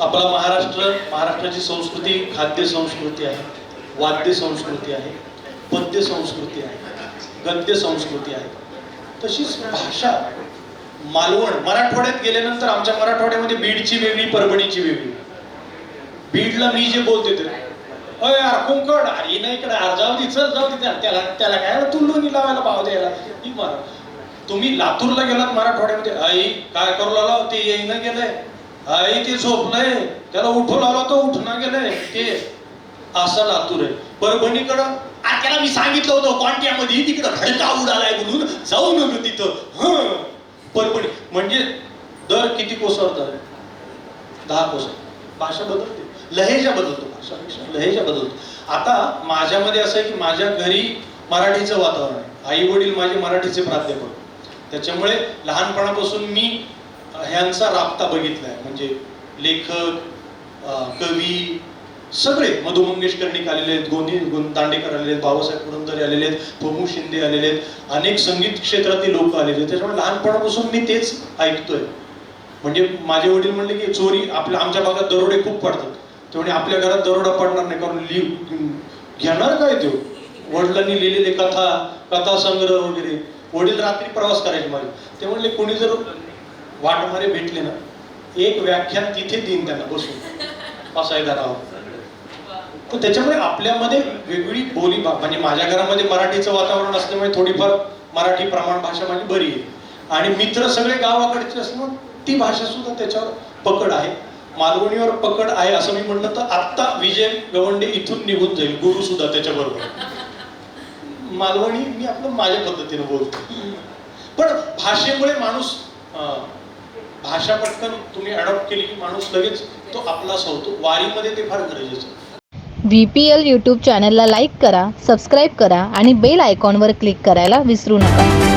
आपला महाराष्ट्र महाराष्ट्राची संस्कृती खाद्य संस्कृती आहे वाद्य संस्कृती आहे पद्य संस्कृती आहे गद्य संस्कृती आहे. तशीच भाषा मालवण मराठवाड्यात गेल्यानंतर आमच्या मराठवाड्यामध्ये बीडची वेगळी परभणीची वेगळी. बीडला मी जे बोलते ते अय यार कुंकड अरे नाही इकडे अरे जाऊ दे चल जाऊ दे त्याला त्याला काय तुल्लूनी लावायला पाव द्यायला? ती मारा तुम्ही लातूरला गेलात मराठवाड्यामध्ये? आई काय करू लागला? ते येईनं गेलंय. आई ते झोपलंय त्याला उठून आला तो उठना गेलंय ते असा लातूर आहे. परभणीकडं त्याला मी सांगितलं होतं क्वांटियामध्ये तिकडं खडका उडालाय म्हणून जाऊ नको तिथं. हं. परभणी म्हणजे दर किती कोसर दर दहा कोसळ. भाषा बदलते. लहेजा बदलतो भाषा. लहेजा बदलतो. आता माझ्यामध्ये असं आहे की माझ्या घरी मराठीचं वातावरण आहे. आई वडील माझे मराठीचे प्राध्यापक. त्याच्यामुळे लहानपणापासून मी ह्यांचा राबता बघितलाय. म्हणजे लेखक कवी सगळे मधु मंगेशकर्णिक आलेले आहेत गोंदी दांडेकर आलेले आहेत बाबासाहेब पुरंदरे आलेले आहेत पमू शिंदे आलेले आहेत अनेक संगीत क्षेत्रातील लोक आलेले आहेत. त्याच्यामुळे लहानपणापासून मी तेच ऐकतोय. म्हणजे माझे वडील म्हणले की चोरी आपल्या आमच्या भागात दरोडे खूप पडतात. ते म्हणजे आपल्या घरात दरोडा पडणार नाही कारण लिव घेणार काय तो? वडिलांनी लिहिलेले कथा कथा संग्रह वगैरे. वडील रात्री प्रवास करायचे माझे. ते म्हणले कोणी जर वाटमध्ये भेटले ना एक व्याख्यान तिथे देईन त्यांना बसून. असायला राहून तर त्याच्यामुळे आपल्यामध्ये वेगळी बोली म्हणजे माझ्या घरामध्ये मराठीचं वातावरण असल्यामुळे थोडीफार मराठी प्रमाण भाषा माझी बरी आहे. आणि मित्र सगळे गावाकडचे असल्यामुळे ती भाषा सुद्धा त्याच्यावर पकड आहे. मालवणीवर पकड आहे असं मी म्हणलं तर आत्ता विजय गवंडे इथून निघून जाईल गुरु सुद्धा त्याच्याबरोबर. मालवणी मी आपलं माझ्या पद्धतीने बोलतो. पण भाषेमुळे माणूस भाषा पटकन तुम्ही अडॉप्ट केली की माणूस लगेच तो आपलाच होतो वारीमध्ये ते फार गरजेचं व्ही पी एल यूट्यूब चॅनलला लाईक करा सबस्क्राईब करा आणि बेल आयकॉनवर क्लिक करायला विसरू नका.